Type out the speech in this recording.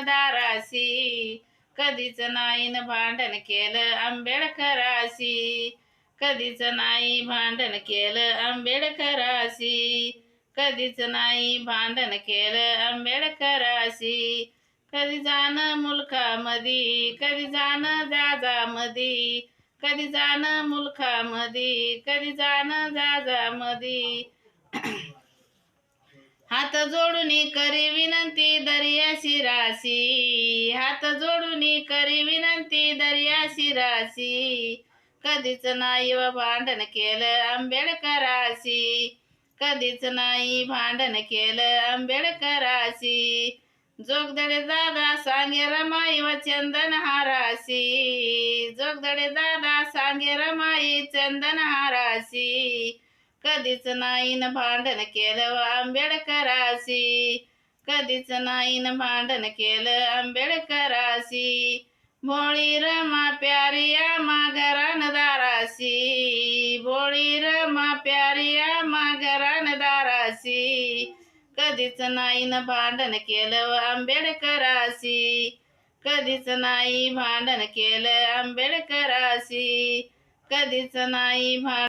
दाराशी कधीच नाही न भांडण केलं आंबेडकराशी कधीच नाही भांडण केलं आंबेडकराशी कधीच नाही भांडण केलं आंबेडकराशी कधी जाण मुलखामधी कधी जाण जाजामधी. कधी जाण मुलखामधी कधी जाण जाजामधी. हात जोडून करी विनंती दर्याशी राशी. हात जोडून करी विनंती दर्याशी राशी. कधीच नाही व भांडण केलं आंबेडकराशी कधीच नाही भांडण केलं आंबेडकराशी जोगदडे दादा सांगे रमाई व चंदन हाराशी जोगदडे दादा सांगे रमाई चंदन हाराशी कधीच नाही न भांडण केलं आंबेडकराशी कधीच नाही न भांडण केलं आंबेडकराशी भोळी रमा प्यारिया आम्हा दाराशी भोळी रमा प्यारिया आम्हा दाराशी कधीच नाही न भांडण केलं आंबेडकराशी कधीच नाही भांडण केलं आंबेडकराशी कधीच नाही भांड